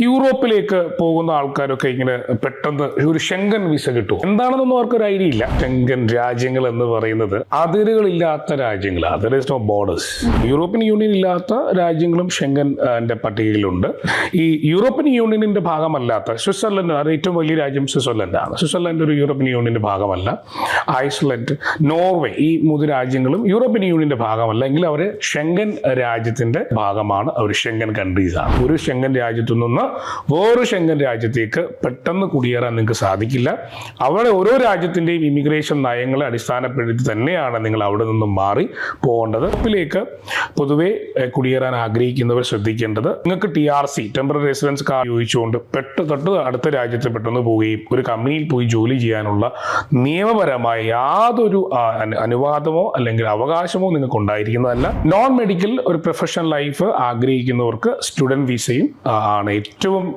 യൂറോപ്പിലേക്ക് പോകുന്ന ആൾക്കാരൊക്കെ ഇങ്ങനെ പെട്ടെന്ന് ഒരു ഷെങ്കൻ വിസ കിട്ടും എന്താണെന്നൊന്നും അവർക്കൊരു ഐഡിയ ഇല്ല. ഷെങ്കൻ രാജ്യങ്ങൾ എന്ന് പറയുന്നത് അതിരുകളില്ലാത്ത രാജ്യങ്ങൾ അതിർ നോ ബോർഡേഴ്സ് യൂറോപ്യൻ യൂണിയൻ ഇല്ലാത്ത രാജ്യങ്ങളും ഷെങ്കൻ പട്ടികയിലുണ്ട്. ഈ യൂറോപ്യൻ യൂണിയനിന്റെ ഭാഗമല്ലാത്ത സ്വിറ്റ്സർലൻഡ് അത് ഏറ്റവും വലിയ രാജ്യം സ്വിറ്റ്സർലൻഡ് ആണ് സ്വിറ്റ്സർലൻഡ് ഒരു യൂറോപ്യൻ യൂണിയന്റെ ഭാഗമല്ല. ഐസ്ലൻഡ് നോർവേ ഈ മൂന്ന് രാജ്യങ്ങളും യൂറോപ്യൻ യൂണിയന്റെ ഭാഗമല്ല. എങ്കിൽ അവർ ഷെങ്കൻ രാജ്യത്തിന്റെ ഭാഗമാണ്. അവർ ഷെങ്കൻ കൺട്രീസ് ആണ്. ഒരു ഷെങ്കൻ രാജ്യത്തു നിന്ന് വേറൊരു ശങ്കൻ രാജ്യത്തേക്ക് പെട്ടെന്ന് കുടിയേറാൻ നിങ്ങൾക്ക് സാധിക്കില്ല. അവിടെ ഓരോ രാജ്യത്തിന്റെയും ഇമിഗ്രേഷൻ നയങ്ങളെ അടിസ്ഥാനപ്പെടുത്തി തന്നെയാണ് നിങ്ങൾ അവിടെ നിന്നും മാറി പോകേണ്ടത്. യൂറോപ്പിലേക്ക് പൊതുവെ കുടിയേറാൻ ആഗ്രഹിക്കുന്നവർ ശ്രദ്ധിക്കേണ്ടത് നിങ്ങൾക്ക് T R C temporary residence card ഉപയോഗിച്ചുകൊണ്ട് പെട്ട് തൊട്ട് അടുത്ത രാജ്യത്ത് പെട്ടെന്ന് പോവുകയും ഒരു കമ്പനിയിൽ പോയി ജോലി ചെയ്യാനുള്ള നിയമപരമായ യാതൊരു അനുവാദമോ അല്ലെങ്കിൽ അവകാശമോ നിങ്ങൾക്ക് ഉണ്ടായിരിക്കുന്നതല്ല. നോൺ മെഡിക്കൽ ഒരു പ്രൊഫഷണൽ ലൈഫ് ആഗ്രഹിക്കുന്നവർക്ക് സ്റ്റുഡന്റ് വിസയും ആണ്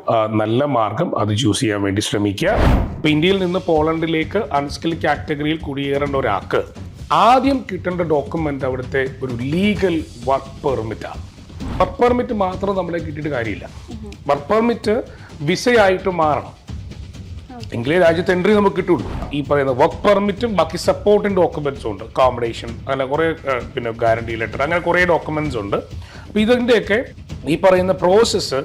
ആ, നല്ല മാർഗം അത് ചൂസ് ചെയ്യാൻ വേണ്ടി ശ്രമിക്കുക. ഇപ്പൊ ഇന്ത്യയിൽ നിന്ന് പോളണ്ടിലേക്ക് അൺസ്കിൽ കാറ്റഗറിയിൽ കുടിയേറേണ്ട ഒരാൾക്ക് ആദ്യം കിട്ടേണ്ട ഡോക്യുമെന്റ് അവിടുത്തെ ഒരു ലീഗൽ വർക്ക് പെർമിറ്റ് ആണ് വർക്ക് പെർമിറ്റ് മാത്രം നമ്മളെ കിട്ടിയിട്ട് കാര്യമില്ല. വർക്ക് പെർമിറ്റ് വിസയായിട്ട് മാറണം. എങ്കിലേ രാജ്യത്ത് എൻട്രി നമുക്ക് കിട്ടുള്ളൂ. ഈ പറയുന്ന വർക്ക് പെർമിറ്റും ബാക്കി സപ്പോർട്ടിങ് ഡോക്യുമെന്റ്സും ഉണ്ട്. അക്കോമഡേഷൻ അങ്ങനെ കുറേ പിന്നെ ഗ്യാരണ്ടി ലെറ്റർ അങ്ങനെ കുറേ ഡോക്യുമെന്റ്സ് ഉണ്ട്. അപ്പോൾ ഇതിന്റെയൊക്കെ ഈ പറയുന്ന പ്രോസസ്സ്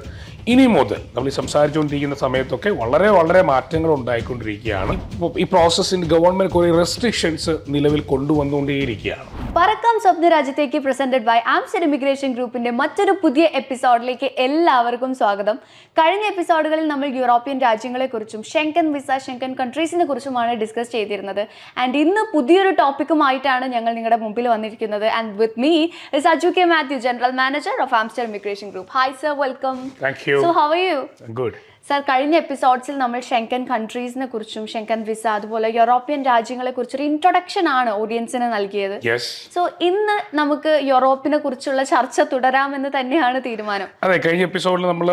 ഇനി മുതൽ നമ്മൾ ഈ സംസാരിച്ചുകൊണ്ടിരിക്കുന്ന സമയത്തൊക്കെ വളരെ വളരെ മാറ്റങ്ങൾ ഉണ്ടായിക്കൊണ്ടിരിക്കുകയാണ്. ഈ പ്രോസസ്സിന് ഗവൺമെന്റ് കുറേ റെസ്ട്രിക്ഷൻസ് നിലവിൽ കൊണ്ടുവന്നുകൊണ്ടേയിരിക്കുകയാണ്. പറക്കാം സ്വപ്ന രാജ്യത്തേക്ക് പ്രസന്റഡ് ബൈ ആംസ്റ്റർ ഇമിഗ്രേഷൻ ഗ്രൂപ്പിന്റെ മറ്റൊരു പുതിയ എപ്പിസോഡിലേക്ക് എല്ലാവർക്കും സ്വാഗതം. കഴിഞ്ഞ എപ്പിസോഡുകളിൽ നമ്മൾ യൂറോപ്യൻ രാജ്യങ്ങളെക്കുറിച്ചും ഷെങ്കൻ വിസ ഷെങ്കൻ കൺട്രീസിനെ കുറിച്ചുമാണ് ഡിസ്കസ് ചെയ്തിരുന്നത്. ആൻഡ് ഇന്ന് പുതിയൊരു ടോപ്പിക്കുമായിട്ടാണ് ഞങ്ങൾ നിങ്ങളുടെ മുമ്പിൽ വന്നിരിക്കുന്നത്. And with me is Aju K Mathew general manager of Amster immigration group hi sir welcome thank you so how you good sir കഴിഞ്ഞ എപ്പിസോഡ്സിൽ നമ്മൾ ഷെങ്കൻ കൺട്രീസിനെ കുറിച്ചും ഷെങ്കൻ വിസ അതുപോലെ യൂറോപ്യൻ രാജ്യങ്ങളെ കുറിച്ചൊരു ഇൻട്രൊഡക്ഷൻ ആണ് ഓഡിയൻസിന് നൽകിയത്. സോ ഇന്ന് നമുക്ക് യൂറോപ്പിനെ കുറിച്ചുള്ള ചർച്ച തുടരാമെന്ന് തന്നെയാണ് തീരുമാനം. അതെ കഴിഞ്ഞ എപ്പിസോഡിൽ നമ്മൾ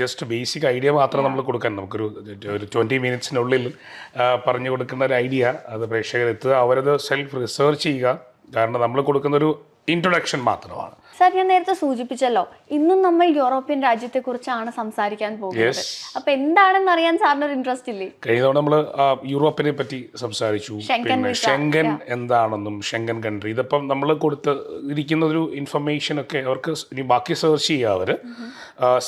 ജസ്റ്റ് ബേസിക് ഐഡിയ മാത്രം നമ്മൾ കൊടുക്കാൻ നമുക്കൊരു ഒരു ട്വന്റി മിനിറ്റ്സിനുള്ളിൽ പറഞ്ഞു കൊടുക്കുന്ന ഒരു ഐഡിയ അത് പ്രേക്ഷകരെത്തുക അവരത് സെൽഫ് റിസർച്ച് ചെയ്യുക. കാരണം നമ്മൾ കൊടുക്കുന്ന ഒരു ഇൻട്രൊഡക്ഷൻ മാത്രമാണ്. സർ ഞാൻ നേരത്തെ സൂചിപ്പിച്ചല്ലോ ഇന്നും നമ്മൾ യൂറോപ്യൻ രാജ്യത്തെ കുറിച്ചാണ് സംസാരിക്കാൻ പോകുന്നത്. അപ്പൊ എന്താണെന്ന് അറിയാൻ സാറിന് ഒരു ഇൻട്രസ്റ്റ് ഇല്ലേ? കഴിഞ്ഞ തവണ നമ്മൾ യൂറോപ്പിനെ പറ്റി സംസാരിച്ചു. ഷെങ്കൻ പിന്നെ ഷെങ്കൻ എന്താണെന്നും ഷെങ്കൻ കൺട്രി ഇതിപ്പം നമ്മൾ കൊടുത്ത് ഇരിക്കുന്ന ഒരു ഇൻഫർമേഷൻ ഒക്കെ അവർക്ക് ഇനി ബാക്കി സെർച്ച് ചെയ്യുക അവർ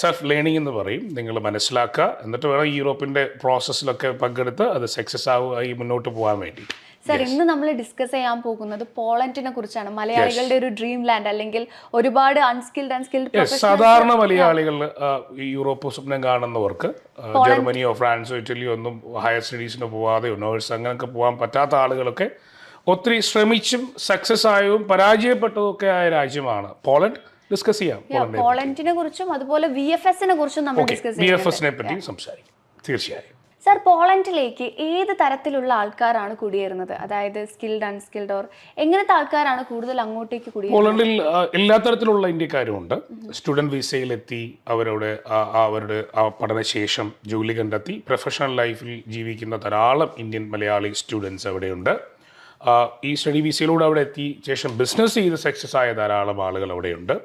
സെൽഫ് ലേണിംഗ് എന്ന് പറയും. നിങ്ങൾ മനസ്സിലാക്കുക എന്നിട്ട് വേണം യൂറോപ്പിന്റെ പ്രോസസ്സിലൊക്കെ പങ്കെടുത്ത് അത് സക്സസ് ആവുകയായി മുന്നോട്ട് പോകാൻ വേണ്ടി സർ ഇന്ന് നമ്മൾ ഡിസ്കസ് ചെയ്യാൻ പോകുന്നത് പോളണ്ടിനെ കുറിച്ചാണ്. മലയാളികളുടെ ഒരു ഡ്രീം ലാൻഡ് അല്ലെങ്കിൽ ഒരുപാട് അൺസ്കിൽഡ് അൺസ്കിൽഡ് സാധാരണ മലയാളികൾ യൂറോപ്പ് സ്വപ്നം കാണുന്നവർക്ക് ജർമ്മനിയോ ഫ്രാൻസോ ഇറ്റലിയോ ഒന്നും ഹയർ സ്റ്റഡീസിന് പോവാതെയോ യൂണിവേഴ്സ് അങ്ങനെയൊക്കെ പോകാൻ പറ്റാത്ത ആളുകളൊക്കെ ഒത്തിരി ശ്രമിച്ചും സക്സസ് ആയും പരാജയപ്പെട്ടതും ഒക്കെ ആയ രാജ്യമാണ് പോളണ്ട്. ഡിസ്കസ് ചെയ്യാം പോളണ്ടിനെ കുറിച്ചും അതുപോലെ വി എഫ് എസിനെ കുറിച്ചും നമ്മൾ ഡിസ്കസ് വി എഫ് എസിനെ പറ്റി സംസാരിക്കും. തീർച്ചയായും. സർ പോളണ്ടിലേക്ക് ഏത് തരത്തിലുള്ള ആൾക്കാരാണ് കുടിയേറുന്നത്? അതായത് സ്കിൽഡ് അൺസ്കിൽഡ് ഓർ എങ്ങനത്തെ ആൾക്കാരാണ് കൂടുതൽ അങ്ങോട്ടേക്ക് കുടിയേറുന്നത്? പോളണ്ടിൽ എല്ലാ തരത്തിലുള്ള ഇന്ത്യക്കാരുമുണ്ട്. സ്റ്റുഡന്റ് വിസയിലെത്തി അവരുടെ അവരുടെ പഠനശേഷം ജോലി കണ്ടെത്തി പ്രൊഫഷണൽ ലൈഫിൽ ജീവിക്കുന്ന ധാരാളം ഇന്ത്യൻ മലയാളി സ്റ്റുഡൻസ് അവിടെയുണ്ട്. ഈ സ്റ്റഡി വിസയിലൂടെ അവിടെ എത്തി ശേഷം ബിസിനസ് ചെയ്ത് സക്സസ് ആയ ധാരാളം ആളുകൾ അവിടെയുണ്ട്.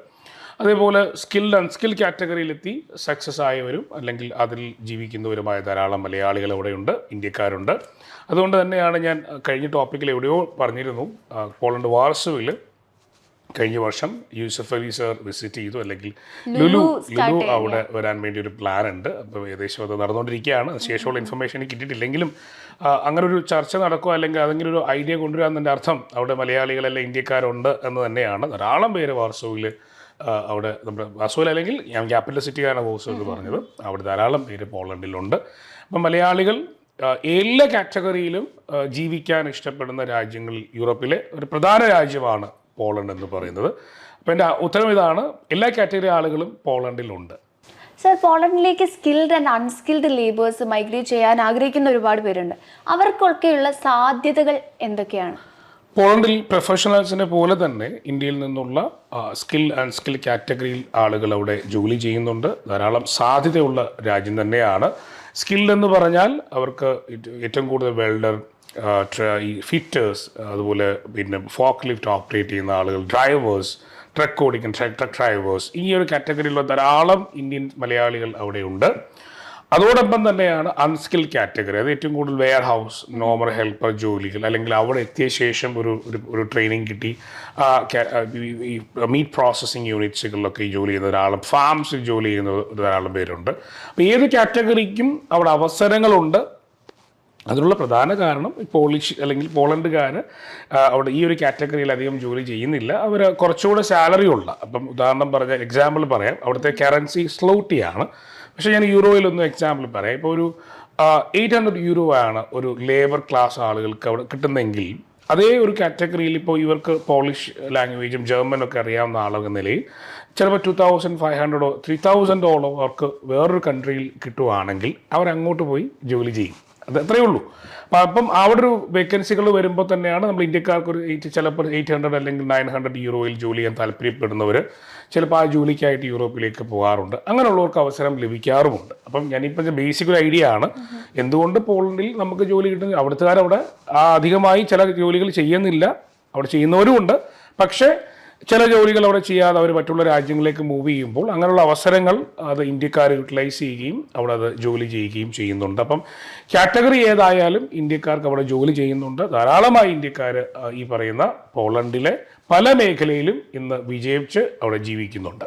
അതേപോലെ സ്കിൽഡ് അൺസ്കിൽ കാറ്റഗറിയിലെത്തി സക്സസ് ആയവരും അല്ലെങ്കിൽ അതിൽ ജീവിക്കുന്നവരുമായ ധാരാളം മലയാളികൾ അവിടെയുണ്ട് ഇന്ത്യക്കാരുണ്ട്. അതുകൊണ്ട് തന്നെയാണ് ഞാൻ കഴിഞ്ഞ ടോപ്പിക്കിൽ എവിടെയോ പറഞ്ഞിരുന്നു. പോളണ്ട് വാർസുവിൽ കഴിഞ്ഞ വർഷം യൂസഫ് അലി സർ വിസിറ്റ് ചെയ്തു. അല്ലെങ്കിൽ ലുലു ലുലു അവിടെ വരാൻ വേണ്ടി ഒരു പ്ലാൻ ഉണ്ട്. അപ്പോൾ ഏകദേശം അത് നടന്നുകൊണ്ടിരിക്കുകയാണ്. ശേഷമുള്ള ഇൻഫർമേഷൻ എനിക്ക് കിട്ടിയിട്ടില്ലെങ്കിലും അങ്ങനെ ഒരു ചർച്ച നടക്കുക അല്ലെങ്കിൽ അതെങ്കിലും ഒരു ഐഡിയ കൊണ്ടുവരാമെന്നതിന്റെ അർത്ഥം അവിടെ മലയാളികളെല്ലാം ഇന്ത്യക്കാരുണ്ട് എന്ന് തന്നെയാണ്. ധാരാളം പേര് വാർസോയിൽ അവിടെ നമ്മുടെ വാസുവിൽ അല്ലെങ്കിൽ ഞാൻ ക്യാപിറ്റൽ സിറ്റിയാണ് എന്ന് പറഞ്ഞത്. അവിടെ ധാരാളം പേര് പോളണ്ടിലുണ്ട്. അപ്പം മലയാളികൾ എല്ലാ കാറ്റഗറിയിലും ജീവിക്കാൻ ഇഷ്ടപ്പെടുന്ന രാജ്യങ്ങളിൽ യൂറോപ്പിലെ ഒരു പ്രധാന രാജ്യമാണ് പോളണ്ട് എന്ന് പറയുന്നത്. അപ്പം എന്റെ ഉത്തരം ഇതാണ് എല്ലാ കാറ്റഗറി ആളുകളും പോളണ്ടിലുണ്ട്. Sir പോളണ്ടിലേക്ക് skilled and unskilled labours migrate ചെയ്യാൻ ആഗ്രഹിക്കുന്ന ഒരുപാട് പേരുണ്ട്. അവർക്കൊക്കെയുള്ള സാധ്യതകൾ എന്തൊക്കെയാണ്? പോളണ്ടിൽ പ്രൊഫഷണൽസിനെ പോലെ തന്നെ ഇന്ത്യയിൽ നിന്നുള്ള സ്കിൽ ആൻഡ് സ്കിൽ കാറ്റഗറിയിൽ ആളുകൾ അവിടെ ജോലി ചെയ്യുന്നുണ്ട്. ധാരാളം സാധ്യതയുള്ള രാജ്യം തന്നെയാണ്. സ്കിൽ എന്ന് പറഞ്ഞാൽ അവർക്ക് ഏറ്റവും കൂടുതൽ വെൽഡർ ഈ ഫിറ്റേഴ്സ് അതുപോലെ പിന്നെ ഫോക്ക് ലിഫ്റ്റ് ഓപ്പറേറ്റ് ചെയ്യുന്ന ആളുകൾ ഡ്രൈവേഴ്സ് ട്രക്ക് ഓടിക്കുന്ന ട്രക്ക് ഡ്രൈവേഴ്സ് ഈ ഒരു കാറ്റഗറിയിലുള്ള ധാരാളം ഇന്ത്യൻ മലയാളികൾ അവിടെയുണ്ട്. അതോടൊപ്പം തന്നെയാണ് അൺസ്കിൽ കാറ്റഗറി അത് ഏറ്റവും കൂടുതൽ വെയർ ഹൗസ് നോർമൽ ഹെൽപ്പർ ജോലികൾ അല്ലെങ്കിൽ അവിടെ എത്തിയ ശേഷം ഒരു ഒരു ട്രെയിനിങ് കിട്ടി. മീറ്റ് പ്രോസസ്സിങ് യൂണിറ്റ്സുകളിലൊക്കെ ജോലി ചെയ്യുന്ന ഒരാളും ഫാംസിൽ ജോലി ചെയ്യുന്ന ധാരാളം പേരുണ്ട്. അപ്പോൾ ഏത് കാറ്റഗറിക്കും അവിടെ അവസരങ്ങളുണ്ട്. അതിനുള്ള പ്രധാന കാരണം പോളിഷ് അല്ലെങ്കിൽ പോളണ്ടുകാർ അവിടെ ഈ ഒരു കാറ്റഗറിയിൽ അധികം ജോലി ചെയ്യുന്നില്ല. അവർ കുറച്ചുകൂടെ സാലറി ഉള്ള അപ്പം ഉദാഹരണം പറഞ്ഞ എക്സാമ്പിൾ പറയാം. അവിടുത്തെ കറൻസി സ്ലോട്ടിയാണ് പക്ഷേ ഞാൻ യൂറോയിലൊന്നും എക്സാമ്പിൾ പറയാം. ഇപ്പോൾ ഒരു എയ്റ്റ് ഹൺഡ്രഡ് യൂറോ ആണ് ഒരു ലേബർ ക്ലാസ് ആളുകൾക്ക് അവിടെ കിട്ടുന്നെങ്കിൽ അതേ ഒരു കാറ്റഗറിയിൽ ഇപ്പോൾ ഇവർക്ക് പോളിഷ് ലാംഗ്വേജും ജർമ്മനൊക്കെ അറിയാവുന്ന ആളെന്ന നിലയിൽ ചിലപ്പോൾ ടു തൗസൻഡ് ഫൈവ് ഹൺഡ്രഡോ ത്രീ തൗസൻഡോളം അവർക്ക് വേറൊരു കൺട്രിയിൽ കിട്ടുവാണെങ്കിൽ അവരങ്ങോട്ട് പോയി ജോലി ചെയ്യും. അത് അത്രയേ ഉള്ളൂ. അപ്പം അപ്പം അവിടെ ഒരു വേക്കൻസികൾ വരുമ്പോൾ തന്നെയാണ് നമ്മൾ ഇന്ത്യക്കാർക്ക് ഒരു എയ്റ്റ് ചിലപ്പോൾ എയ്റ്റ് ഹൺഡ്രഡ് അല്ലെങ്കിൽ നയൻ ഹൺഡ്രഡ് യൂറോയിൽ ജോലി ചെയ്യാൻ താല്പര്യപ്പെടുന്നവർ ചിലപ്പോൾ ആ ജോലിക്കായിട്ട് യൂറോപ്പിലേക്ക് പോകാറുണ്ട്. അങ്ങനെയുള്ളവർക്ക് അവസരം ലഭിക്കാറുമുണ്ട്. അപ്പം ഞാനിപ്പോൾ ബേസിക് ഒരു ഐഡിയ ആണ്. എന്തുകൊണ്ട് പോളണ്ടിൽ നമുക്ക് ജോലി കിട്ടുന്ന അവിടുത്തുകാരവിടെ ആ അധികമായി ചില ജോലികൾ ചെയ്യുന്നില്ല. അവിടെ ചെയ്യുന്നവരുമുണ്ട്. പക്ഷേ ചില ജോലികൾ അവിടെ ചെയ്യാതെ അവർ മറ്റുള്ള രാജ്യങ്ങളിലേക്ക് മൂവ് ചെയ്യുമ്പോൾ അങ്ങനെയുള്ള അവസരങ്ങൾ അത് ഇന്ത്യക്കാർ യൂട്ടിലൈസ് ചെയ്യുകയും അവിടെ അത് ജോലി ചെയ്യുകയും ചെയ്യുന്നുണ്ട്. അപ്പം കാറ്റഗറി ഏതായാലും ഇന്ത്യക്കാർക്ക് അവിടെ ജോലി ചെയ്യുന്നുണ്ട്. ധാരാളമായി ഇന്ത്യക്കാർ ഈ പറയുന്ന പോളണ്ടിലെ പല മേഖലയിലും ഇന്ന് വിജയിച്ച് അവിടെ ജീവിക്കുന്നുണ്ട്.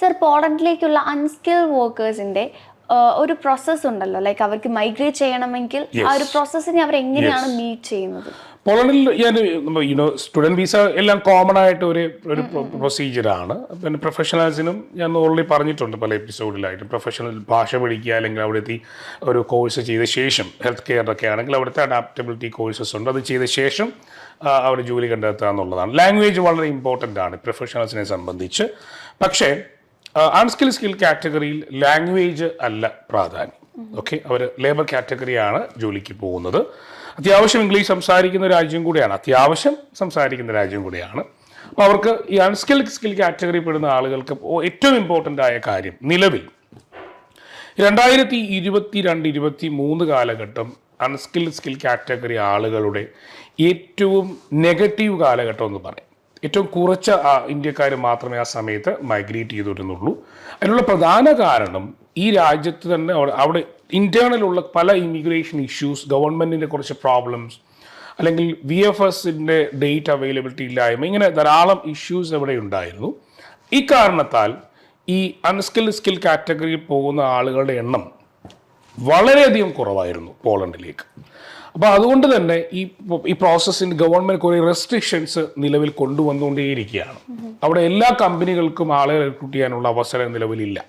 സർ പോളണ്ടിലേക്കുള്ള അൺസ്കിൽ വർക്കേഴ്സിന്റെ ഒരു പ്രോസസ്സ് ഉണ്ടല്ലോ. ലൈക്ക് അവർക്ക് മൈഗ്രേറ്റ് ചെയ്യണമെങ്കിൽ ആ ഒരു പ്രോസസ്സിനെ അവർ എങ്ങനെയാണ് മീറ്റ് ചെയ്യുന്നത്? പോളണ്ടിൽ ഞാൻ യുനോ സ്റ്റുഡന്റ് വിസ എല്ലാം കോമൺ ആയിട്ട് ഒരു ഒരു പ്രൊസീജിയറാണ് പിന്നെ പ്രൊഫഷണൽസിനും ഞാൻ ഓൾറെഡി പറഞ്ഞിട്ടുണ്ട് പല എപ്പിസോഡിലായിട്ട് പ്രൊഫഷണൽ ഭാഷ പഠിക്കുക അല്ലെങ്കിൽ അവിടെ എത്തി ഒരു കോഴ്സ് ചെയ്ത ശേഷം ഹെൽത്ത് കെയറിലൊക്കെ ആണെങ്കിൽ അവിടുത്തെ അഡാപ്റ്റബിലിറ്റി കോഴ്സസ് ഉണ്ട്. അത് ചെയ്ത ശേഷം അവർ അവിടെ ജോലി കണ്ടെത്തുക എന്നുള്ളതാണ്. ലാംഗ്വേജ് വളരെ ഇമ്പോർട്ടന്റ് ആണ് പ്രൊഫഷണൽസിനെ സംബന്ധിച്ച്. പക്ഷേ അൺസ്കിൽ സ്കിൽ കാറ്റഗറിയിൽ ലാംഗ്വേജ് അല്ല പ്രാധാന്യം. ഓക്കെ അവർ ലേബർ കാറ്റഗറിയാണ് ജോലിക്ക് പോകുന്നത്. അത്യാവശ്യം ഇംഗ്ലീഷ് സംസാരിക്കുന്ന രാജ്യം കൂടിയാണ്. അത്യാവശ്യം സംസാരിക്കുന്ന രാജ്യം കൂടിയാണ്. അപ്പോൾ അവർക്ക് ഈ അൺസ്കിൽഡ് സ്കിൽ കാറ്റഗറി പെടുന്ന ആളുകൾക്ക് ഏറ്റവും ഇമ്പോർട്ടന്റ് ആയ കാര്യം നിലവിൽ. രണ്ടായിരത്തി ഇരുപത്തി രണ്ട് ഇരുപത്തി മൂന്ന് കാലഘട്ടം അൺസ്കിൽഡ് സ്കിൽ കാറ്റഗറി ആളുകളുടെ ഏറ്റവും നെഗറ്റീവ് കാലഘട്ടം എന്ന് പറയും. ഏറ്റവും കുറച്ച് ഇന്ത്യക്കാർ മാത്രമേ ആ സമയത്ത് മൈഗ്രേറ്റ് ചെയ്തു വരുന്നുള്ളൂ അതിനുള്ള പ്രധാന കാരണം ഈ രാജ്യത്ത് തന്നെ അവിടെ- അവിടെ ഇന്റേണലുള്ള പല ഇമിഗ്രേഷൻ ഇഷ്യൂസ് ഗവൺമെന്റിന്റെ കുറച്ച് പ്രോബ്ലംസ് അല്ലെങ്കിൽ വി എഫ് എസിന്റെ ഡേറ്റ് അവൈലബിലിറ്റി ഇല്ലായ്മ ഇങ്ങനെ ധാരാളം ഇഷ്യൂസ് ഇവിടെ ഉണ്ടായിരുന്നു. ഈ കാരണത്താൽ ഈ അൺസ്കിൽഡ് സ്കിൽ കാറ്റഗറിയിൽ പോകുന്ന ആളുകളുടെ എണ്ണം വളരെയധികം കുറവായിരുന്നു പോളണ്ടിലേക്ക്. അപ്പോൾ അതുകൊണ്ട് തന്നെ ഈ ഈ പ്രോസസ്സിന് ഗവൺമെന്റ് കുറേ റെസ്ട്രിക്ഷൻസ് നിലവിൽ കൊണ്ടുവന്നുകൊണ്ടേയിരിക്കുകയാണ്. അവിടെ എല്ലാ കമ്പനികൾക്കും ആളുകളെ റിക്രൂട്ട് ചെയ്യാനുള്ള അവസരം നിലവിലില്ല.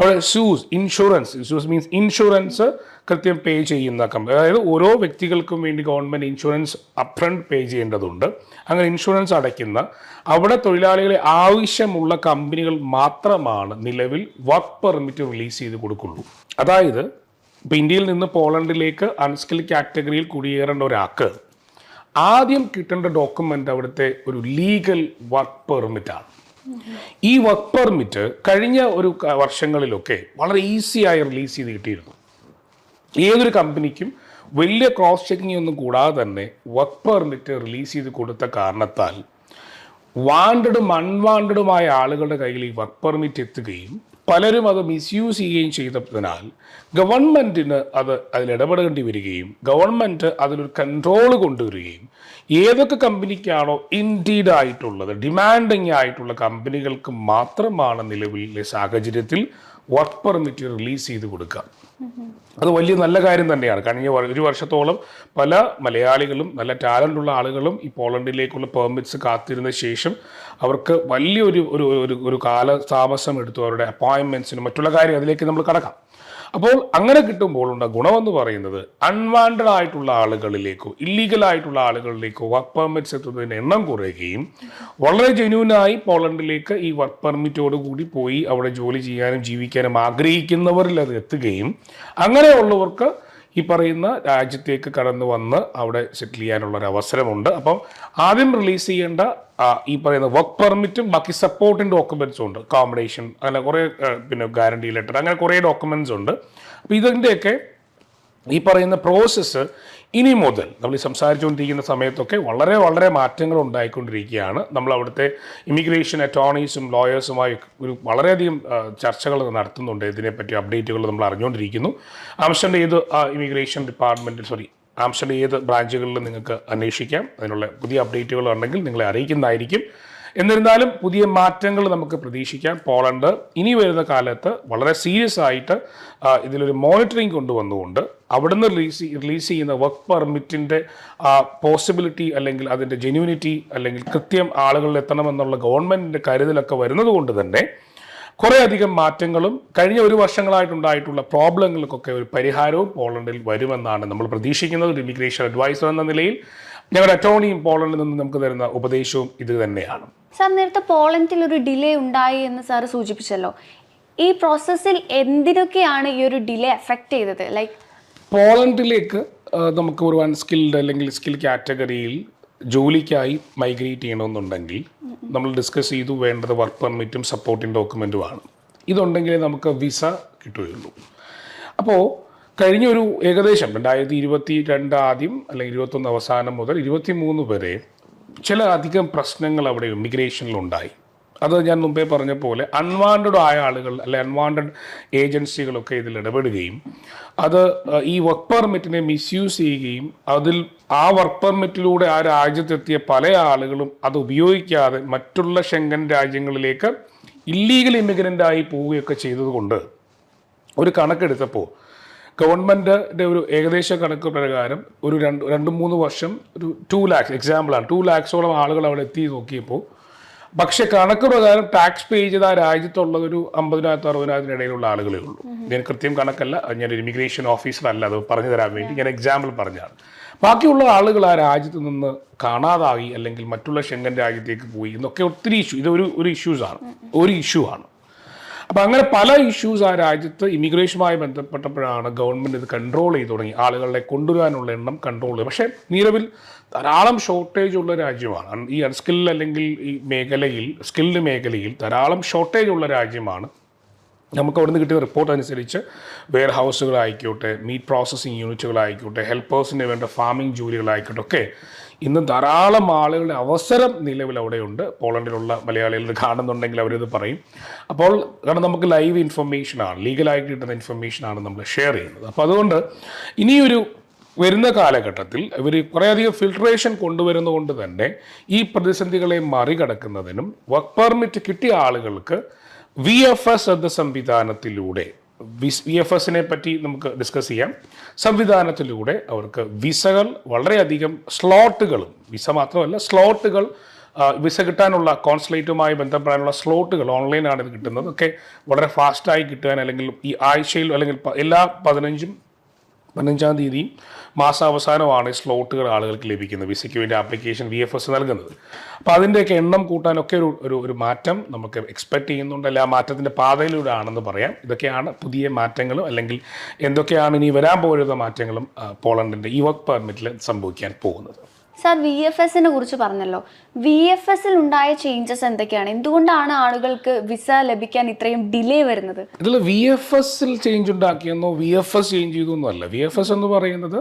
അവിടെ shoes insurance insurance means insurance കൃത്യം പേ ചെയ്യുന്ന കമ്പനി അതായത് ഓരോ വ്യക്തികൾക്കും വേണ്ടി ഗവൺമെന്റ് ഇൻഷുറൻസ് അപ്രണ്ട് പേ ചെയ്യേണ്ടതുണ്ട്. അങ്ങനെ ഇൻഷുറൻസ് അടയ്ക്കുന്ന അവിടെ തൊഴിലാളികളെ ആവശ്യമുള്ള കമ്പനികൾ മാത്രമാണ് നിലവിൽ വർക്ക് പെർമിറ്റ് റിലീസ് ചെയ്ത് കൊടുക്കുള്ളൂ. അതായത് ഇപ്പം ഇന്ത്യയിൽ നിന്ന് പോളണ്ടിലേക്ക് അൺസ്കിൽ കാറ്റഗറിയിൽ കുടിയേറേണ്ട ഒരാൾക്ക് ആദ്യം കിട്ടേണ്ട ഡോക്യുമെന്റ് അവിടുത്തെ ഒരു ലീഗൽ വർക്ക് പെർമിറ്റാണ് ഈ വർക്ക് പെർമിറ്റ് കഴിഞ്ഞ ഒരു വർഷങ്ങളിലൊക്കെ വളരെ ഈസിയായി റിലീസ് ചെയ്ത് കിട്ടിയിരുന്നു. ഏതൊരു കമ്പനിക്കും വലിയ ക്രോസ് ചെക്കിംഗ് ഒന്നും കൂടാതെ തന്നെ വർക്ക് പെർമിറ്റ് റിലീസ് ചെയ്ത് കൊടുത്ത കാരണത്താൽ വാണ്ടഡും അൺവാണ്ടഡുമായ ആളുകളുടെ കയ്യിൽ ഈ വർക്ക് പെർമിറ്റ് എത്തുകയും പലരും അത് മിസ്യൂസ് ചെയ്യുകയും ചെയ്തതിനാൽ ഗവൺമെന്റിന് അത് അതിൽ ഇടപെടേണ്ടി വരികയും ഗവൺമെന്റ് അതിലൊരു കൺട്രോൾ കൊണ്ടുവരികയും ഏതൊക്കെ കമ്പനിക്കാണോ ഇൻഡീഡ് ആയിട്ടുള്ളത് ഡിമാൻഡിങ് ആയിട്ടുള്ള കമ്പനികൾക്ക് മാത്രമാണ് നിലവിലെ സാഹചര്യത്തിൽ വർക്ക് പെർമിറ്റ് റിലീസ് ചെയ്ത് കൊടുക്കുക. അത് വലിയ നല്ല കാര്യം തന്നെയാണ്. കഴിഞ്ഞ ഒരു വർഷത്തോളം പല മലയാളികളും നല്ല ടാലന്റ് ഉള്ള ആളുകളും ഈ പോളണ്ടിലേക്കുള്ള പെർമിറ്റ്സ് കാത്തിരുന്ന ശേഷം അവർക്ക് വലിയൊരു ഒരു ഒരു കാലതാമസം കാല എടുത്തു. അവരുടെ അപ്പോയിൻമെന്റ്സിനും മറ്റുള്ള കാര്യം അതിലേക്ക് നമ്മൾ കടക്കാം. അപ്പോൾ അങ്ങനെ കിട്ടുമ്പോൾ ഉണ്ട? ഗുണമെന്ന് പറയുന്നത് അൺവാണ്ടഡ് ആയിട്ടുള്ള ആളുകളിലേക്കോ ഇല്ലീഗൽ ആയിട്ടുള്ള ആളുകളിലേക്കോ വർക്ക് പെർമിറ്റ്സ് എത്തുന്നതിന് എണ്ണം കുറയുകയും വളരെ ജെന്യൂനായി പോളണ്ടിലേക്ക് ഈ വർക്ക് പെർമിറ്റോട് കൂടി പോയി അവിടെ ജോലി ചെയ്യാനും ജീവിക്കാനും ആഗ്രഹിക്കുന്നവരിൽ അത് എത്തുകയും അങ്ങനെയുള്ളവർക്ക് ഈ പറയുന്ന രാജ്യത്തേക്ക് കടന്നു വന്ന് അവിടെ സെറ്റിൽ ചെയ്യാനുള്ള ഒരു അവസരമുണ്ട് അപ്പം ആദ്യം റിലീസ് ചെയ്യേണ്ട പറയുന്ന വർക്ക് പെർമിറ്റും ബാക്കി സപ്പോർട്ടിന്റെ ഡോക്യുമെൻസും ഉണ്ട്. അക്കോമഡേഷൻ അങ്ങനെ കുറേ പിന്നെ ഗ്യാരണ്ടി ലെറ്റർ അങ്ങനെ കുറേ ഡോക്യുമെന്റ്സ് ഉണ്ട്. അപ്പോൾ ഇതിന്റെയൊക്കെ ഈ പറയുന്ന പ്രോസസ്സ് ഇനി മുതൽ നമ്മൾ ഈ സംസാരിച്ചുകൊണ്ടിരിക്കുന്ന സമയത്തൊക്കെ വളരെ വളരെ മാറ്റങ്ങൾ ഉണ്ടായിക്കൊണ്ടിരിക്കുകയാണ്. നമ്മൾ അവിടുത്തെ ഇമിഗ്രേഷൻ അറ്റോർണീസും ലോയേഴ്സുമായി ഒരു വളരെയധികം ചർച്ചകൾ നടത്തുന്നുണ്ട്. ഇതിനെപ്പറ്റി അപ്ഡേറ്റുകൾ നമ്മൾ അറിഞ്ഞുകൊണ്ടിരിക്കുന്നു. ആംസ്റ്റർഡം ഏത് ഇമിഗ്രേഷൻ ഡിപ്പാർട്ട്മെന്റ് സോറി ആംസ്റ്റർഡം ഏത് ബ്രാഞ്ചുകളിൽ നിങ്ങൾക്ക് അന്വേഷിക്കാം. അതിനുള്ള പുതിയ അപ്ഡേറ്റുകൾ ഉണ്ടെങ്കിൽ നിങ്ങളെ അറിയിക്കുന്നതായിരിക്കും. എന്നിരുന്നാലും പുതിയ മാറ്റങ്ങൾ നമുക്ക് പ്രതീക്ഷിക്കാം. പോളണ്ട് ഇനി വരുന്ന കാലത്ത് വളരെ സീരിയസ് ആയിട്ട് ഇതിലൊരു മോണിറ്ററിങ് കൊണ്ടുവന്നുകൊണ്ട് അവിടുന്ന് റിലീസ് റിലീസ് ചെയ്യുന്ന വർക്ക് പെർമിറ്റിന്റെ പോസിബിലിറ്റി അല്ലെങ്കിൽ അതിന്റെ ജെന്യൂനിറ്റി അല്ലെങ്കിൽ കൃത്യം ആളുകളിൽ എത്തണമെന്നുള്ള ഗവൺമെന്റിന്റെ കരുതലൊക്കെ വരുന്നത് കൊണ്ട് തന്നെ കുറേ അധികം മാറ്റങ്ങളും കഴിഞ്ഞ ഒരു വർഷങ്ങളായിട്ടുണ്ടായിട്ടുള്ള പ്രോബ്ലങ്ങൾക്കൊക്കെ ഒരു പരിഹാരവും പോളണ്ടിൽ വരുമെന്നാണ് നമ്മൾ പ്രതീക്ഷിക്കുന്നത്. ഒരു ഇമിഗ്രേഷൻ അഡ്വൈസർ എന്ന നിലയിൽ ഞങ്ങളുടെ അറ്റോർണിയും പോളണ്ടിൽ നിന്ന് നമുക്ക് തരുന്ന ഉപദേശവും ഇത് തന്നെയാണ്. സാർ നേരത്തെ പോളണ്ടിൽ ഒരു ഡിലേ ഉണ്ടായി എന്ന് സാർ സൂചിപ്പിച്ചല്ലോ. ഈ പ്രോസസ്സിൽ എന്തിനൊക്കെയാണ് ഈ ഒരു ഡിലേ എഫക്ട് ചെയ്തത്? ലൈക്ക് പോളണ്ടിലേക്ക് നമുക്ക് ഒരു അൺസ്കിൽഡ് അല്ലെങ്കിൽ സ്കിൽ കാറ്റഗറിയിൽ ജോലിക്കായി മൈഗ്രേറ്റ് ചെയ്യണമെന്നുണ്ടെങ്കിൽ നമ്മൾ ഡിസ്കസ് ചെയ്തു വേണ്ടത് വർക്ക് പെർമിറ്റും സപ്പോർട്ടിംഗ് ഡോക്യുമെന്റുമാണ് ഇതുണ്ടെങ്കിലേ നമുക്ക് വിസ കിട്ടുകയുള്ളൂ. അപ്പോൾ കഴിഞ്ഞ ഒരു ഏകദേശം രണ്ടായിരത്തി ഇരുപത്തി രണ്ട് ആദ്യം അല്ലെങ്കിൽ ഇരുപത്തൊന്ന് അവസാനം മുതൽ ഇരുപത്തി മൂന്ന് വരെ ചില അധികം പ്രശ്നങ്ങൾ അവിടെ ഇമിഗ്രേഷനിലുണ്ടായി അത് ഞാൻ മുമ്പേ പറഞ്ഞ പോലെ അൺവാണ്ടഡ് ആയ ആളുകൾ അല്ലെ അൺവാണ്ടഡ് ഏജൻസികളൊക്കെ ഇതിൽ ഇടപെടുകയും അത് ഈ വർക്ക് പെർമിറ്റിനെ മിസ്യൂസ് ചെയ്യുകയും അതിൽ ആ വർക്ക് പെർമിറ്റിലൂടെ ആ രാജ്യത്തെത്തിയ പല ആളുകളും അത് ഉപയോഗിക്കാതെ മറ്റുള്ള ഷെങ്കൻ രാജ്യങ്ങളിലേക്ക് ഇല്ലീഗൽ ഇമിഗ്രന്റ് ആയി പോവുകയൊക്കെ ചെയ്തതുകൊണ്ട് ഒരു കണക്കെടുത്തപ്പോൾ ഗവൺമെന്റിന്റെ ഒരു ഏകദേശ കണക്ക് പ്രകാരം ഒരു രണ്ട് രണ്ട് മൂന്ന് വർഷം ഒരു ടു ലാക്സ് എക്സാമ്പിളാണ് ടു ലാക്സോളം ആളുകൾ അവിടെ എത്തി നോക്കിയപ്പോൾ പക്ഷെ കണക്ക് പ്രകാരം ടാക്സ് പേ ചെയ്ത ആ രാജ്യത്തുള്ളത് ഒരു അമ്പതിനായിരത്തി അറുപതിനായിരത്തിന് ഇടയിലുള്ള ആളുകളേ ഉള്ളൂ. ഞാൻ കൃത്യം കണക്കല്ല ഞാൻ ഇമിഗ്രേഷൻ ഓഫീസറല്ല അത് പറഞ്ഞു തരാൻ വേണ്ടി ഞാൻ എക്സാമ്പിൾ പറഞ്ഞാണ് ബാക്കിയുള്ള ആളുകൾ ആ രാജ്യത്ത് നിന്ന് കാണാതായി അല്ലെങ്കിൽ മറ്റുള്ള ഷെങ്കൻ രാജ്യത്തേക്ക് പോയി എന്നൊക്കെ ഒത്തിരി ഇഷ്യൂ ഇതൊരു ഒരു ഇഷ്യൂസാണ് ഒരു ഇഷ്യൂ ആണ്. അപ്പം അങ്ങനെ പല ഇഷ്യൂസ് ആ രാജ്യത്ത് ഇമിഗ്രേഷനുമായി ബന്ധപ്പെട്ടപ്പോഴാണ് ഗവൺമെന്റ് ഇത് കൺട്രോൾ ചെയ്തു തുടങ്ങി. ആളുകളെ കൊണ്ടുവരാനുള്ള എണ്ണം കൺട്രോൾ ചെയ്തു. പക്ഷേ നിലവിൽ ധാരാളം ഷോർട്ടേജ് ഉള്ള രാജ്യമാണ്. ഈ അൺസ്കിൽ അല്ലെങ്കിൽ ഈ മേഖലയിൽ സ്കിൽഡ് മേഖലയിൽ ധാരാളം ഷോർട്ടേജ് ഉള്ള രാജ്യമാണ്. നമുക്ക് അവിടുന്ന് കിട്ടിയ റിപ്പോർട്ട് അനുസരിച്ച് വെയർ ഹൗസുകളായിക്കോട്ടെ മീറ്റ് പ്രോസസ്സിംഗ് യൂണിറ്റുകളായിക്കോട്ടെ ഹെൽപ്പേഴ്സിന് വേണ്ട ഫാമിംഗ് ജോലികളായിക്കോട്ടെ ഒക്കെ ഇന്ന് ധാരാളം ആളുകളുടെ അവസരം നിലവിൽ അവിടെയുണ്ട്. പോളണ്ടിലുള്ള മലയാളികൾ കാണുന്നുണ്ടെങ്കിൽ അവരിത് പറയും. അപ്പോൾ കാരണം നമുക്ക് ലൈവ് ഇൻഫർമേഷനാണ് ലീഗലായിട്ട് കിട്ടുന്ന ഇൻഫർമേഷനാണ് നമ്മൾ ഷെയർ ചെയ്യുന്നത്. അപ്പോൾ അതുകൊണ്ട് ഇനിയൊരു വരുന്ന കാലഘട്ടത്തിൽ ഇവർ കുറേയധികം ഫിൽട്രേഷൻ കൊണ്ടുവരുന്നതുകൊണ്ട് തന്നെ ഈ പ്രതിസന്ധികളെ മറികടക്കുന്നതിനും വർക്ക് പെർമിറ്റ് കിട്ടിയ ആളുകൾക്ക് വി എഫ് എസ് എന്ന സംവിധാനത്തിലൂടെ വി എഫ് എസിനെ പറ്റി നമുക്ക് ഡിസ്കസ് ചെയ്യാം. സംവിധാനത്തിലൂടെ അവർക്ക് വിസകൾ വളരെയധികം സ്ലോട്ടുകളും വിസ മാത്രമല്ല സ്ലോട്ടുകൾ വിസ കിട്ടാനുള്ള കോൺസുലേറ്റുമായി ബന്ധപ്പെടാനുള്ള സ്ലോട്ടുകൾ ഓൺലൈനാണ് ഇത് കിട്ടുന്നത്. ഒക്കെ വളരെ ഫാസ്റ്റായി കിട്ടാൻ അല്ലെങ്കിൽ ഈ ആഴ്ചയിൽ അല്ലെങ്കിൽ എല്ലാ പതിനഞ്ചും പതിനഞ്ചാം തീയതി മാസാവസാനമാണ് സ്ലോട്ടുകൾ ആളുകൾക്ക് ലഭിക്കുന്നത്. വിസയ്ക്ക് വേണ്ടി ആപ്ലിക്കേഷൻ വി എഫ് എസ് നൽകുന്നത്. അപ്പോൾ അതിന്റെയൊക്കെ എണ്ണം കൂട്ടാനൊക്കെ ഒരു ഒരു ഒരു മാറ്റം നമുക്ക് എക്സ്പെക്ട് ചെയ്യുന്നുണ്ട്. അല്ല? ആ മാറ്റത്തിന്റെ പാതയിലൂടെ ആണെന്ന് പറയാം. ഇതൊക്കെയാണ് പുതിയ മാറ്റങ്ങളും അല്ലെങ്കിൽ എന്തൊക്കെയാണ് ഇനി വരാൻ പോകുന്ന മാറ്റങ്ങളും പോളണ്ടിന്റെ ഈ വർക്ക് പെർമിറ്റിൽ സംഭവിക്കാൻ പോകുന്നത്. സാർ വി എഫ് എസിനെ കുറിച്ച് പറഞ്ഞല്ലോ. വി എഫ് എസിൽ ഉണ്ടായ ചേഞ്ചസ് എന്തൊക്കെയാണ്? എന്തുകൊണ്ടാണ് ആളുകൾക്ക് വിസ ലഭിക്കാൻ ഇത്രയും ഡിലേ വരുന്നത്? ഇതിൽ വി എഫ് എസിൽ ചേഞ്ച് ഉണ്ടാക്കിയെന്നോ വി എഫ് എസ് ചേഞ്ച് ചെയ്തു അല്ല. വി എഫ് എസ് എന്ന് പറയുന്നത്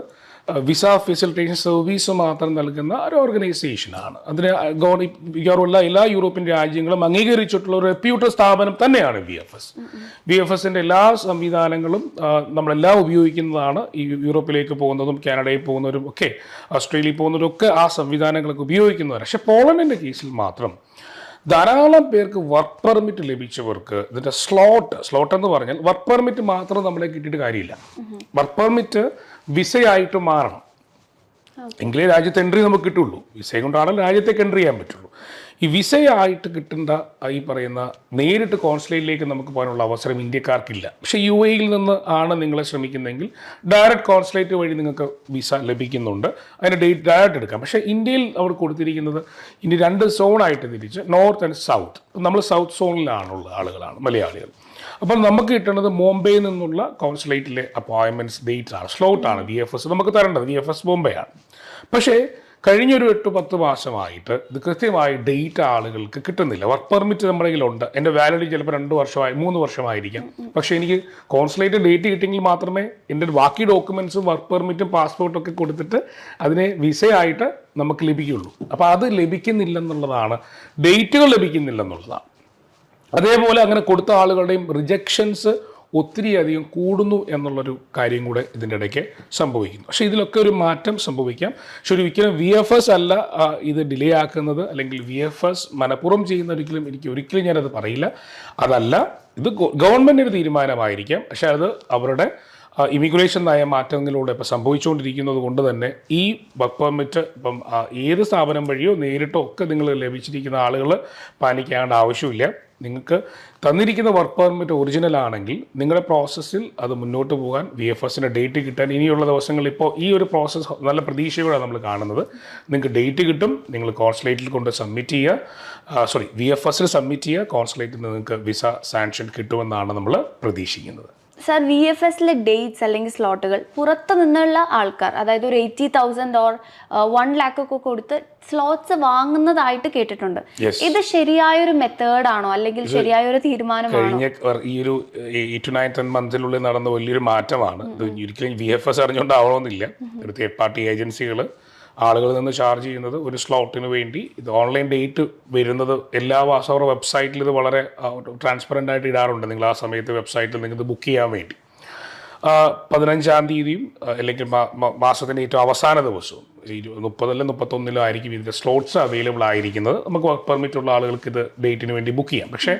വിസ ഫെസിലിറ്റേഷൻ സർവീസ് മാത്രം നൽകുന്ന ഒരു ഓർഗനൈസേഷനാണ്. അതിന് ഗവൺ എല്ലാ എല്ലാ യൂറോപ്യൻ രാജ്യങ്ങളും അംഗീകരിച്ചിട്ടുള്ള ഒരു റെപ്യൂട്ടഡ് സ്ഥാപനം തന്നെയാണ് V F S V F എസിന്റെ എല്ലാ സംവിധാനങ്ങളും നമ്മളെല്ലാം ഉപയോഗിക്കുന്നതാണ് ഈ യൂറോപ്പിലേക്ക് പോകുന്നതും കാനഡയിൽ പോകുന്നവരും ഒക്കെ ഓസ്ട്രേലിയയിൽ പോകുന്നവരും ഒക്കെ ആ സംവിധാനങ്ങളൊക്കെ ഉപയോഗിക്കുന്നവരാണ്. പക്ഷേ പോളണ്ടിന്റെ കേസിൽ മാത്രം ധാരാളം പേർക്ക് വർക്ക് പെർമിറ്റ് ലഭിച്ചവർക്ക് ഇതിന്റെ സ്ലോട്ട് സ്ലോട്ട് എന്ന് പറഞ്ഞാൽ വർക്ക് പെർമിറ്റ് മാത്രം നമ്മളെ കിട്ടിയിട്ട് കാര്യമില്ല. വർക്ക് പെർമിറ്റ് വിസയായിട്ട് മാറണം. എങ്കിലേ രാജ്യത്ത് എൻട്രി നമുക്ക് കിട്ടുള്ളൂ. വിസ കൊണ്ടാണ് രാജ്യത്തേക്ക് എൻട്രി ചെയ്യാൻ പറ്റുള്ളൂ. ഈ വിസയായിട്ട് കിട്ടേണ്ട ഈ പറയുന്ന നേരിട്ട് കോൺസുലേറ്റിലേക്ക് നമുക്ക് പോകാനുള്ള അവസരം ഇന്ത്യക്കാർക്കില്ല. പക്ഷേ യു എയിൽ നിന്ന് ആണ് നിങ്ങളെ ശ്രമിക്കുന്നതെങ്കിൽ ഡയറക്റ്റ് കോൺസുലേറ്റ് വഴി നിങ്ങൾക്ക് വിസ ലഭിക്കുന്നുണ്ട്. അതിന് ഡേറ്റ് ഡയറക്റ്റ് എടുക്കാം. പക്ഷേ ഇന്ത്യയിൽ അവർ കൊടുത്തിരിക്കുന്നത് ഇനി രണ്ട് സോണായിട്ട് തിരിച്ച് നോർത്ത് ആൻഡ് സൗത്ത് നമ്മൾ സൗത്ത് സോണിലാണുള്ള ആളുകളാണ് മലയാളികൾ. അപ്പോൾ നമുക്ക് കിട്ടുന്നത് മുംബൈയിൽ നിന്നുള്ള കോൺസുലേറ്റിലെ അപ്പോയിൻമെന്റ്സ് ഡേറ്റ്സ് ആണ്. സ്ലോട്ടാണ് വി എഫ് എസ് നമുക്ക് തരേണ്ടത് വി എഫ് എസ് മുംബൈ ആണ്. പക്ഷേ കഴിഞ്ഞൊരു എട്ട് പത്ത് മാസമായിട്ട് ഇത് കൃത്യമായി ഡേറ്റ് ആളുകൾക്ക് കിട്ടുന്നില്ല. വർക്ക് പെർമിറ്റ് നമ്മുടെ കയ്യിലുണ്ട്. എന്റെ വാലിഡിറ്റി ചിലപ്പോൾ രണ്ട് വർഷമായി മൂന്ന് വർഷമായിരിക്കാം. പക്ഷേ എനിക്ക് കോൺസുലേറ്റ് ഡേറ്റ് കിട്ടിയെങ്കിൽ മാത്രമേ എന്റെ ബാക്കി ഡോക്യുമെൻസും വർക്ക് പെർമിറ്റും പാസ്പോർട്ടും ഒക്കെ കൊടുത്തിട്ട് അതിനെ വിസയായിട്ട് നമുക്ക് ലഭിക്കുള്ളൂ അപ്പോൾ അത് ലഭിക്കുന്നില്ലെന്നുള്ളതാണ്. ഡേറ്റുകൾ ലഭിക്കുന്നില്ലെന്നുള്ളതാണ്. അതേപോലെ അങ്ങനെ കൊടുത്ത ആളുകളുടെയും റിജക്ഷൻസ് ഒത്തിരി അധികം കൂടുന്നു എന്നുള്ളൊരു കാര്യം കൂടെ ഇതിന്റെ ഇടയ്ക്ക് സംഭവിക്കുന്നു. പക്ഷേ ഇതിലൊക്കെ ഒരു മാറ്റം സംഭവിക്കാം. പക്ഷെ ഒരു ഒരിക്കലും വി എഫ് എസ് അല്ല ഇത് ഡിലേ ആക്കുന്നത്. അല്ലെങ്കിൽ വി എഫ് എസ് മനഃപൂർവം ചെയ്യുന്ന ഒരിക്കലും എനിക്ക് ഒരിക്കലും ഞാനത് പറയില്ല. അതല്ല ഇത് ഗവൺമെന്റിന്റെ തീരുമാനമായിരിക്കാം. പക്ഷേ അത് അവരുടെ ഇമിഗ്രേഷൻ നയ മാറ്റങ്ങളിലൂടെ ഇപ്പോൾ സംഭവിച്ചുകൊണ്ടിരിക്കുന്നത് കൊണ്ട് തന്നെ ഈ വർക്ക് പെർമിറ്റ് ഇപ്പം ഏത് സ്ഥാപനം വഴിയോ നേരിട്ടോ ഒക്കെ നിങ്ങൾ ലഭിച്ചിരിക്കുന്ന ആളുകൾ പാനിക്കേണ്ട ആവശ്യമില്ല. നിങ്ങൾക്ക് തന്നിരിക്കുന്ന വർക്ക് പെർമിറ്റ് ഒറിജിനൽ ആണെങ്കിൽ നിങ്ങളുടെ പ്രോസസ്സിൽ അത് മുന്നോട്ട് പോകാൻ വി എഫ് എസിന്റെ ഡേറ്റ് കിട്ടാൻ ഇനിയുള്ള ദിവസങ്ങളിൽ ഇപ്പോൾ ഈ ഒരു പ്രോസസ്സ് നല്ല പ്രതീക്ഷയോടെ നമ്മൾ കാണുന്നത്. നിങ്ങൾക്ക് ഡേറ്റ് കിട്ടും നിങ്ങൾ കോൺസുലേറ്റിൽ കൊണ്ട് സബ്മിറ്റ് ചെയ്യുക. സോറി വി എഫ് എസിൽ സബ്മിറ്റ് ചെയ്യുക. കോൺസുലേറ്റിൽ നിങ്ങൾക്ക് വിസ സാങ്ഷൻ കിട്ടുമെന്നാണ് നമ്മൾ പ്രതീക്ഷിക്കുന്നത്. സാർ വി എഫ് എസിലെ ഡേറ്റ്സ് അല്ലെങ്കിൽ സ്ലോട്ടുകൾ പുറത്തു നിന്നുള്ള ആൾക്കാർ അതായത് ഒരു eighty thousand or one lakh ഒക്കെ കൊടുത്ത് സ്ലോട്ട്സ് വാങ്ങുന്നതായിട്ട് കേട്ടിട്ടുണ്ട്. ഇത് ശരിയായൊരു മെത്തേഡാണോ അല്ലെങ്കിൽ ശരിയായൊരു തീരുമാനമാണോ? കഴിഞ്ഞ ഈ ഒരു എയ്റ്റ് ടു നയൻ ടെൻ മന്ത്സിനുള്ളിൽ നടന്ന വലിയൊരു മാറ്റമാണ്. ഇത് ഒരിക്കലും വി എഫ് എസ് അറിഞ്ഞുകൊണ്ടാവണമെന്നില്ല. ഒരു തേർഡ് പാർട്ടി ഏജൻസികൾ ആളുകളിൽ നിന്ന് ചാർജ് ചെയ്യുന്നത് ഒരു സ്ലോട്ടിന് വേണ്ടി. ഇത് ഓൺലൈൻ ഡേറ്റ് വരുന്നത് എല്ലാ മാസം അവരുടെ വെബ്സൈറ്റിൽ ഇത് വളരെ ട്രാൻസ്പെറന്റ് ആയിട്ട് ഇടാറുണ്ട്. നിങ്ങൾ ആ സമയത്ത് വെബ്സൈറ്റിൽ നിങ്ങൾക്ക് ബുക്ക് ചെയ്യാൻ വേണ്ടി. പതിനഞ്ചാം തീയതിയും അല്ലെങ്കിൽ മാസത്തിന്റെ ഏറ്റവും അവസാന ദിവസവും മുപ്പതല്ല മുപ്പത്തൊന്നിലോ ആയിരിക്കും ഇതിന്റെ സ്ലോട്ട്സ് അവൈലബിൾ ആയിരിക്കുന്നത്. നമുക്ക് വർക്ക് പെർമിറ്റ് ഉള്ള ആളുകൾക്ക് ഇത് ഡേറ്റിന് വേണ്ടി ബുക്ക് ചെയ്യാം. പക്ഷേ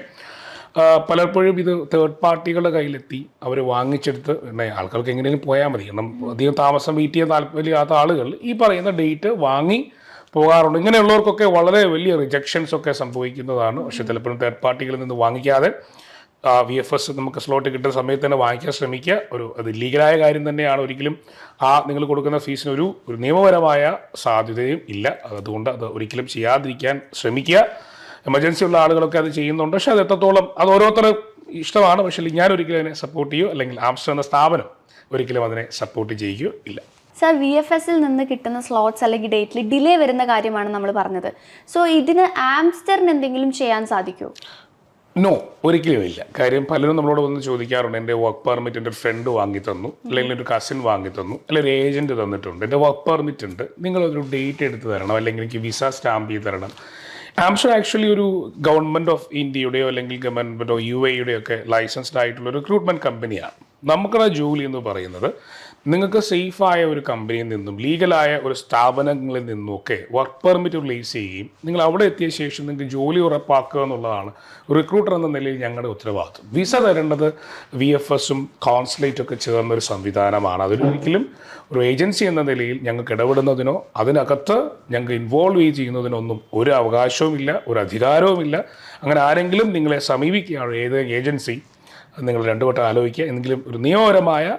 പലപ്പോഴും ഇത് തേർഡ് പാർട്ടികളുടെ കയ്യിലെത്തി അവർ വാങ്ങിച്ചെടുത്ത് ആൾക്കാർക്ക് എങ്ങനെയും പോയാൽ മതി. കാരണം അധികം താമസം വെയിറ്റ് ചെയ്യാൻ താല്പര്യമില്ലാത്ത ആളുകൾ ഈ പറയുന്ന ഡേറ്റ് വാങ്ങി പോകാറുണ്ട്. ഇങ്ങനെയുള്ളവർക്കൊക്കെ വളരെ വലിയ റിജക്ഷൻസ് ഒക്കെ സംഭവിക്കുന്നതാണ്. പക്ഷേ ചിലപ്പോഴും തേർഡ് പാർട്ടികളിൽ നിന്ന് വാങ്ങിക്കാതെ വി എഫ് എസ് നമുക്ക് സ്ലോട്ട് കിട്ടുന്ന സമയത്ത് തന്നെ വാങ്ങിക്കാൻ ശ്രമിക്കുക. ഒരു അത് ലീഗലായ കാര്യം തന്നെയാണ്. ഒരിക്കലും ആ നിങ്ങൾ കൊടുക്കുന്ന ഫീസിന് ഒരു നിയമപരമായ സാധ്യതയും ഇല്ല. അതുകൊണ്ട് അത് ഒരിക്കലും ചെയ്യാതിരിക്കാൻ ശ്രമിക്കുക. എമർജൻസി ഉള്ള ആളുകളൊക്കെ അത് ചെയ്യുന്നുണ്ട്. പക്ഷെ അത് എത്രത്തോളം അത് ഓരോരുത്തരും ഇഷ്ടമാണ്. പക്ഷേ ഞാൻ ഒരിക്കലും അതിനെ സപ്പോർട്ട് ചെയ്യുമോ അല്ലെങ്കിൽ ആംസ്റ്റർ എന്ന സ്ഥാപനം ഒരിക്കലും അതിനെ സപ്പോർട്ട് ചെയ്യുകയോ ഇല്ല. സർ വി എഫ് എസിൽ നിന്ന് കിട്ടുന്ന സ്ലോട്ട്സ് അല്ലെങ്കിൽ ഡേറ്റിൽ ഡിലേ വരുന്ന കാര്യമാണ് നമ്മൾ പറഞ്ഞത്. സോ ഇതിന് ആംസ്റ്ററിന് എന്തെങ്കിലും ചെയ്യാൻ സാധിക്കുമോ നോ ഒരിക്കലും ഇല്ല. കാര്യം പലരും നമ്മളോട് വന്ന് ചോദിക്കാറുണ്ട്. എന്റെ വർക്ക് പെർമിറ്റ് എന്റെ ഫ്രണ്ട് വാങ്ങി തന്നു. അല്ലെങ്കിൽ ഒരു കസിൻ വാങ്ങി തന്നു. അല്ലെങ്കിൽ ഒരു ഏജന്റ് തന്നിട്ടുണ്ട്. എന്റെ വർക്ക് പെർമിറ്റ് ഉണ്ട്. നിങ്ങളൊരു ഡേറ്റ് എടുത്ത് തരണം. അല്ലെങ്കിൽ എനിക്ക് വിസ സ്റ്റാമ്പ് ചെയ്ത് തരണം. ആംഷർ ആക്ച്വലി ഒരു ഗവൺമെന്റ് ഓഫ് ഇന്ത്യയുടെയോ അല്ലെങ്കിൽ ഗവൺമെന്റ് ഓഫ് യു എയുടെയോ ഒക്കെ ലൈസൻസ്ഡ് ആയിട്ടുള്ള റിക്രൂട്ട്മെന്റ് കമ്പനിയാണ് നമുക്കുള്ള ജൂലി എന്ന് പറയുന്നത്. നിങ്ങൾക്ക് സേഫായ ഒരു കമ്പനിയിൽ നിന്നും ലീഗലായ ഒരു സ്ഥാപനങ്ങളിൽ നിന്നുമൊക്കെ വർക്ക് പെർമിറ്റ് റിലീസ് ചെയ്യുകയും നിങ്ങൾ അവിടെ എത്തിയ ശേഷം നിങ്ങൾക്ക് ജോലി ഉറപ്പാക്കുക എന്നുള്ളതാണ്. റിക്രൂട്ടർ എന്ന നിലയിൽ ഞങ്ങളുടെ ഉത്തരവാദിത്വം. വിസ തരേണ്ടത് വി എഫ് എസും കോൺസുലേറ്റും ഒക്കെ ചേർന്ന ഒരു സംവിധാനമാണ്. അതിലൊരിക്കലും ഒരു ഏജൻസി എന്ന നിലയിൽ ഞങ്ങൾക്ക് ഇടപെടുന്നതിനോ അതിനകത്ത് ഞങ്ങൾക്ക് ഇൻവോൾവ് ചെയ്യുന്നതിനോ ഒന്നും ഒരു അവകാശവുമില്ല ഒരു അധികാരവുമില്ല. അങ്ങനെ ആരെങ്കിലും നിങ്ങളെ സമീപിക്കുകയാണ് ഏത് ഏജൻസി നിങ്ങൾ രണ്ടു വട്ടം ആലോചിക്കുക. എന്തെങ്കിലും ഒരു നിയമപരമായ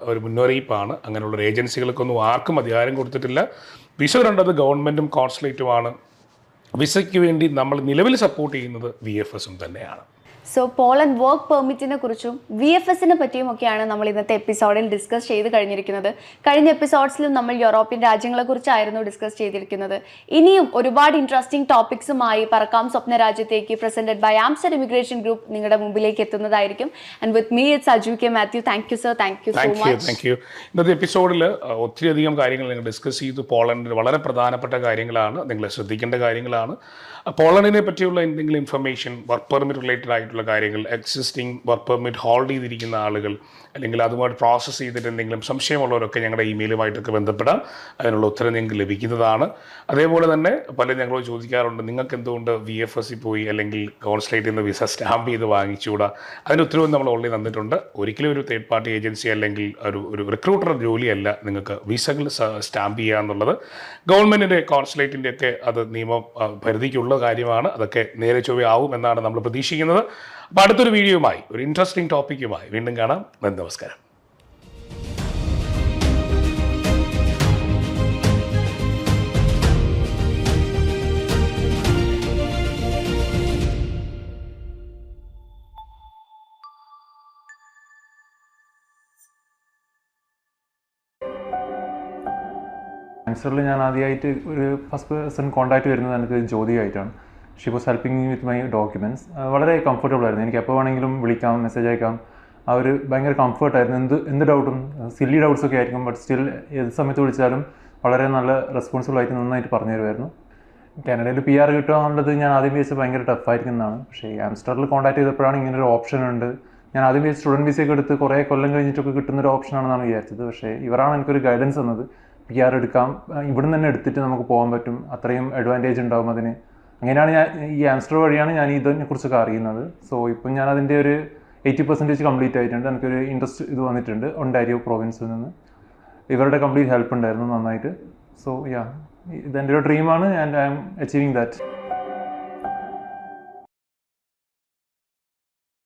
ഒരു മുന്നറിയിപ്പാണ്. അങ്ങനെയുള്ള ഒരു ഏജൻസികൾക്കൊന്നും ആർക്കും അധികാരം കൊടുത്തിട്ടില്ല. വിസ വരേണ്ടത് ഗവൺമെന്റും കോൺസുലേറ്റുമാണ്. വിസയ്ക്ക് വേണ്ടി നമ്മൾ നിലവിൽ സപ്പോർട്ട് ചെയ്യുന്നത് വി എഫ് എസും തന്നെയാണ്. സോ പോളണ്ട് വർക്ക് പെർമിറ്റിനെ കുറിച്ചും വി എഫ് എസിനെ പറ്റിയും ഒക്കെയാണ് നമ്മൾ ഇന്നത്തെ എപ്പിസോഡിൽ ഡിസ്കസ് ചെയ്ത് കഴിഞ്ഞിരിക്കുന്നത്. കഴിഞ്ഞ എപ്പിസോഡ്സിലും നമ്മൾ യൂറോപ്യൻ രാജ്യങ്ങളെ കുറിച്ചായിരുന്നു ഡിസ്കസ് ചെയ്തിരിക്കുന്നത്. ഇനിയും ഒരുപാട് ഇൻട്രസ്റ്റിംഗ് ടോപ്പിക്സുമായി പറക്കാം സ്വപ്ന രാജ്യത്തേക്ക് presented by Amster immigration group നിങ്ങളുടെ മുമ്പിലേക്ക് എത്തുന്നതായിരിക്കും. And with me it's Aju K Mathew thank you sir thank you so thank you much thank you ഇന്നത്തെ എപ്പിസോഡിൽ ഒത്തിരി അധികം കാര്യങ്ങൾ നിങ്ങൾ ഡിസ്കസ് ചെയ്തു. പോളണ്ടിൽ വളരെ പ്രധാനപ്പെട്ട കാര്യങ്ങളാണ്. നിങ്ങൾ ശ്രദ്ധിക്കേണ്ട കാര്യങ്ങളാണ്. പോളണ്ടിനെ പറ്റിയുള്ള എന്തെങ്കിലും ഇൻഫർമേഷൻ വർക്ക് പെർമിറ്റ് റിലേറ്റഡ് ആയിട്ടുള്ള കാര്യങ്ങൾ എക്സിസ്റ്റിംഗ് വർക്ക് പെർമിറ്റ് ഹോൾഡ് ചെയ്തിരിക്കുന്ന ആളുകൾ അല്ലെങ്കിൽ അതുമായിട്ട് പ്രോസസ്സ് ചെയ്തിട്ട് എന്തെങ്കിലും സംശയമുള്ളവരൊക്കെ ഞങ്ങളുടെ ഇമെയിലുമായിട്ടൊക്കെ ബന്ധപ്പെടാം. അതിനുള്ള ഉത്തരം നിങ്ങൾക്ക് ലഭിക്കുന്നതാണ്. അതേപോലെ തന്നെ പലരും ഞങ്ങളോട് ചോദിക്കാറുണ്ട് നിങ്ങൾക്ക് എന്തുകൊണ്ട് വി എഫ് എസ് പോയി? അല്ലെങ്കിൽ കോൺസുലേറ്റിൽ നിന്ന് വിസ സ്റ്റാമ്പ് ചെയ്ത് വാങ്ങിച്ചുകൂടാ? അതിന് ഉത്തരവും നമ്മൾ ഓൾറെഡി തന്നിട്ടുണ്ട്. ഒരിക്കലും ഒരു തേർഡ് പാർട്ടി ഏജൻസി അല്ലെങ്കിൽ ഒരു ഒരു റിക്രൂട്ടർ ജോലിയല്ല നിങ്ങൾക്ക് വിസകൾ സ്റ്റാമ്പ് ചെയ്യുക എന്നുള്ളത്. ഗവൺമെന്റിന്റെ കോൺസുലേറ്റിന്റെ ഒക്കെ അത് നിയമ പരിധിക്കുള്ള കാര്യമാണ്. അതൊക്കെ നേരെ ചൊവ്വയാവും എന്നാണ് നമ്മൾ പ്രതീക്ഷിക്കുന്നത്. അപ്പോൾ അടുത്തൊരു വീഡിയോയുമായി ഒരു ഇൻട്രസ്റ്റിംഗ് ടോപ്പിക്കുമായി വീണ്ടും കാണാം. നമസ്കാരം. ഞാൻ ആദ്യമായിട്ട് ഒരു ഫസ്റ്റ് പേഴ്സൺ കോൺടാക്ട് വരുന്നത് എനിക്ക് ജ്യോതിയായിട്ടാണ് she was helping me with my documents വളരെ കംഫർട്ടബിൾ ആയിരുന്നു. എനിക്ക് എപ്പോൾ വേണമെങ്കിലും വിളിക്കാം മെസ്സേജ് അയക്കാം. ആ ഒരു ഭയങ്കര കംഫർട്ടായിരുന്നു എന്ത് എന്ത് ഡൗട്ടും സില്ലി ഡൗട്ട്സ് ഒക്കെ ആയിരിക്കും. ബട്ട് സ്റ്റിൽ ഏത് സമയത്ത് വിളിച്ചാലും വളരെ നല്ല റെസ്പോൺസിബിൾ ആയിട്ട് നന്നായിട്ട് പറഞ്ഞു തരുമായിരുന്നു. കാനഡയിൽ പി ആർ കിട്ടുക എന്നുള്ളത് ഞാൻ ആദ്യം വിചാരിച്ചത് ഭയങ്കര ടഫായിരിക്കുന്നതാണ് പക്ഷേ ഈ ആംസ്റ്ററിൽ കോൺടാക്ട് ചെയ്തപ്പോഴാണ് ഇങ്ങനെ ഒരു ഓപ്ഷൻ ഉണ്ട്. ഞാൻ ആദ്യം വിചാരിച്ചു സ്റ്റുഡന്റ് വിസയൊക്കെ എടുത്ത് കുറേ കൊല്ലം കഴിഞ്ഞിട്ടൊക്കെ കിട്ടുന്ന ഒരു ഓപ്ഷനാണെന്നാണ് വിചാരിച്ചത്. പക്ഷേ ഇവരാണ് എനിക്കൊരു ഗൈഡൻസ് തന്നത്. പി ആർ എടുക്കാം. ഇവിടുന്ന് തന്നെ എടുത്തിട്ട് നമുക്ക് പോകാൻ പറ്റും. അത്രയും അഡ്വാന്റേജ് ഉണ്ടാകും അതിന്. അങ്ങനെയാണ് ഞാൻ ഈ ആംസ്റ്റർ വഴിയാണ് ഞാൻ ഇതിനെ കുറിച്ചൊക്കെ അറിയുന്നത്. സോ ഇപ്പം ഞാൻ അതിന്റെ ഒരു എയ്റ്റി പെർസെന്റേജ് കംപ്ലീറ്റ് ആയിട്ടുണ്ട്. എനിക്കൊരു ഇൻട്രസ്റ്റ് ഇത് വന്നിട്ടുണ്ട് ഒണ്ടാരിയോ പ്രോവിൻസിൽ നിന്ന്. ഇവരുടെ കംപ്ലീറ്റ് ഹെൽപ്പ് ഉണ്ടായിരുന്നു നന്നായിട്ട്. സോ യാ ഇതെന്റെ ഒരു ഡ്രീമാണ് and I'm achieving that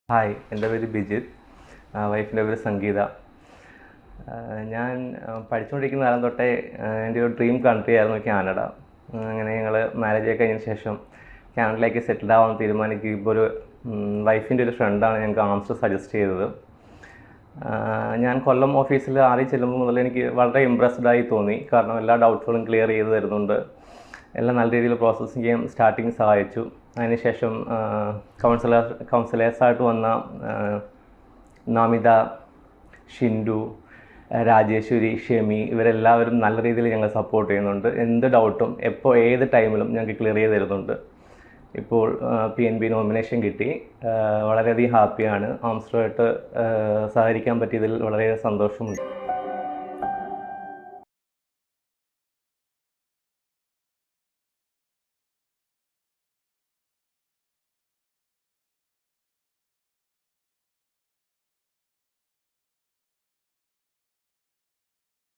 hi എന്റെ പേര് ബിജിത്. വൈഫിന്റെ പേര് സംഗീത. ഞാൻ പഠിച്ചുകൊണ്ടിരിക്കുന്ന കാലം തൊട്ടേ എന്റെ ഒരു ഡ്രീം കൺട്രി ആയിരുന്നു കാനഡ. അങ്ങനെ ഞങ്ങൾ മാരേജ് ഒക്കെ കഴിഞ്ഞ ശേഷം കാനഡയിലേക്ക് സെറ്റിൽ ആവാൻ തീരുമാനിക്കുക ഇപ്പോൾ ഒരു വൈഫിന്റെ ഒരു ഫ്രണ്ടാണ് ഞങ്ങൾക്ക് ആംസ്റ്റർ സജസ്റ്റ് ചെയ്തത്. ഞാൻ കൊല്ലം ഓഫീസിൽ ആദ്യം ചെല്ലുമ്പോൾ മുതൽ എനിക്ക് വളരെ ഇമ്പ്രസ്ഡ് ആയി തോന്നി. കാരണം എല്ലാ ഡൗട്ട്സുകളും ക്ലിയർ ചെയ്ത് തരുന്നുണ്ട്. എല്ലാം നല്ല രീതിയിൽ പ്രോസസ്സ് ചെയ്യാൻ സ്റ്റാർട്ടിങ് സഹായിച്ചു. അതിനുശേഷം കൗൺസിലർ കൗൺസിലേഴ്സായിട്ട് വന്ന നമിത ഷിൻഡു രാജേശ്വരി ഷെമി ഇവരെല്ലാവരും നല്ല രീതിയിൽ ഞങ്ങൾ സപ്പോർട്ട് ചെയ്യുന്നുണ്ട്. എന്ത് ഡൗട്ടും എപ്പോൾ ഏത് ടൈമിലും ഞങ്ങൾക്ക് ക്ലിയർ ചെയ്ത് തരുന്നുണ്ട്. ഇപ്പോൾ പി എൻ ബി നോമിനേഷൻ കിട്ടി. വളരെയധികം ഹാപ്പിയാണ് ആംസ്റ്ററുമായിട്ട് സഹകരിക്കാൻ പറ്റിയതിൽ വളരെയധികം സന്തോഷമുണ്ട്.